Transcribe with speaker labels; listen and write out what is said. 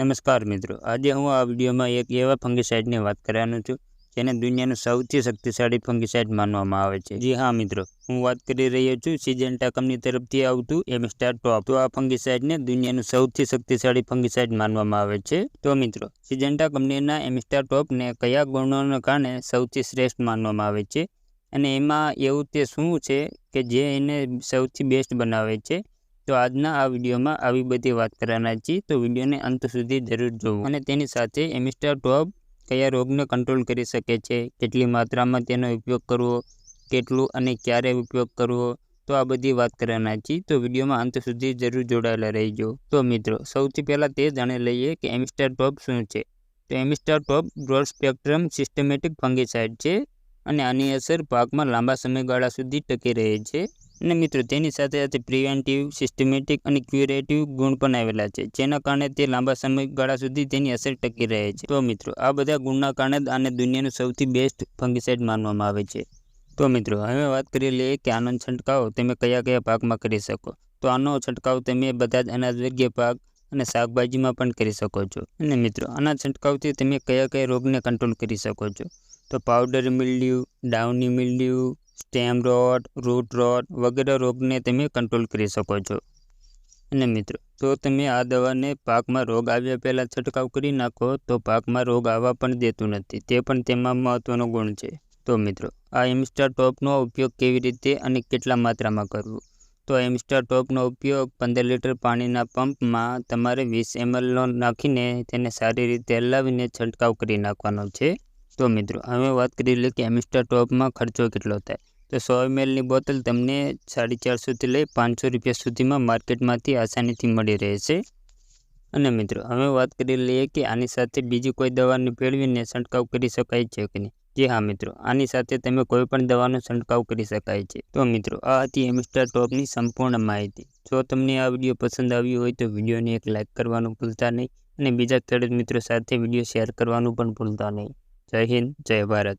Speaker 1: નમસ્કાર મિત્રો. આજે હું આ વિડીયોમાં એક એવા ફંગીસાઇડની વાત કરવાનો છું, જેને દુનિયાનું સૌથી શક્તિશાળી ફંગીસાઇડ માનવામાં આવે છે. જી હા મિત્રો, હું વાત કરી રહ્યો છું સિજેન્ટા કંપની તરફથી આવતું એમસ્ટાર ટોપ તો આ ફંગીસાઇડને દુનિયાનું સૌથી શક્તિશાળી ફંગીસાઇડ માનવામાં આવે છે. તો મિત્રો સિજેન્ટા કંપનીના એમસ્ટાર ટોપને કયા ગુણોને કારણે સૌથી શ્રેષ્ઠ માનવામાં આવે છે? અને એમાં એવું તે શું છે કે જે એને સૌથી બેસ્ટ બનાવે છે? તો આજના આ વિડીયોમાં આવી બધી વાત કરવાના છીએ. તો વિડીયોને અંત સુધી જરૂર જોવું અને તેની સાથે એમિસ્ટર ટોપ કયા રોગને કંટ્રોલ કરી શકે છે? કેટલી માત્રામાં તેનો ઉપયોગ કરવો? કેટલું અને ક્યારે ઉપયોગ કરવો? તો આ બધી વાત કરવાના છીએ. તો વિડીયોમાં અંત સુધી જરૂર જોડાયેલા રહીજો. તો મિત્રો, સૌથી પહેલાં તે જાણી લઈએ કે એમિસ્ટર ટોપ શું છે. તો Amistar top broad spectrum systemic fungicide છે અને આની અસર પાકમાં લાંબા સમયગાળા સુધી ટકી રહે છે. અને મિત્રો, તેની સાથે સાથે પ્રિવેન્ટિવ, સિસ્ટમેટિક અને ક્યુરેટિવ ગુણ પણ આવેલા છે, જેના કારણે તે લાંબા સમયગાળા સુધી તેની અસર ટકી રહે છે. તો મિત્રો, આ બધા ગુણના કારણે આને દુનિયાનું સૌથી બેસ્ટ ફંગીસાઇડ માનવામાં આવે છે. તો મિત્રો, હવે વાત કરી લઈએ કે આનો છંટકાવ તમે કયા કયા પાકમાં કરી શકો. તો આનો છંટકાવ તમે બધા જ અનાજવર્ગીય પાક અને શાકભાજીમાં પણ કરી શકો છો. અને મિત્રો, આના છંટકાવથી તમે કયા કયા રોગને કંટ્રોલ કરી શકો છો. તો powder mildew downy mildew stem rot root rot વગેરે રોગને તમે કંટ્રોલ કરી શકો છો. અને મિત્રો, જો તમે આ દવાને પાકમાં રોગ આવ્યા પહેલાં છંટકાવ કરી નાખો, તો પાકમાં રોગ આવવા પણ દેતું નથી. તે પણ તેમાં મહત્ત્વનો ગુણ છે. તો મિત્રો, આ એમસ્ટાર ટોપનો ઉપયોગ કેવી રીતે અને કેટલા માત્રામાં કરવો? તો એમસ્ટાર ટોપનો ઉપયોગ પંદર લીટર પાણીના પંપમાં તમારે વીસ એમએલનો નાખીને તેને સારી રીતે હલાવીને છંટકાવ કરી નાખવાનો છે. તો મિત્રો, હવે વાત કરી લઈએ કે એમિસ્ટર ટોપમાં ખર્ચો કેટલો થાય. તો સો એમએલની બોટલ તમને સાડી ચારસોથી લઈ પાંચસો રૂપિયા સુધીમાં માર્કેટમાંથી આસાનીથી મળી રહેશે. અને મિત્રો, હવે વાત કરી લઈએ કે આની સાથે બીજી કોઈ દવાને ભેળવીને છંટકાવ કરી શકાય છે કે નહીં? જી હા, મિત્રો, આની સાથે તમે કોઈ પણ દવાનો છંટકાવ કરી શકાય છે. તો મિત્રો, આ હતી એમિસ્ટર ટોપની સંપૂર્ણ માહિતી. જો તમને આ વીડિયો પસંદ આવ્યો હોય તો વિડીયોને એક લાઇક કરવાનું ભૂલતા નહીં અને બીજા ખેડૂત મિત્રો સાથે વીડિયો શેર કરવાનું પણ ભૂલતા નહીં. જય હિન્દ જય ભારત.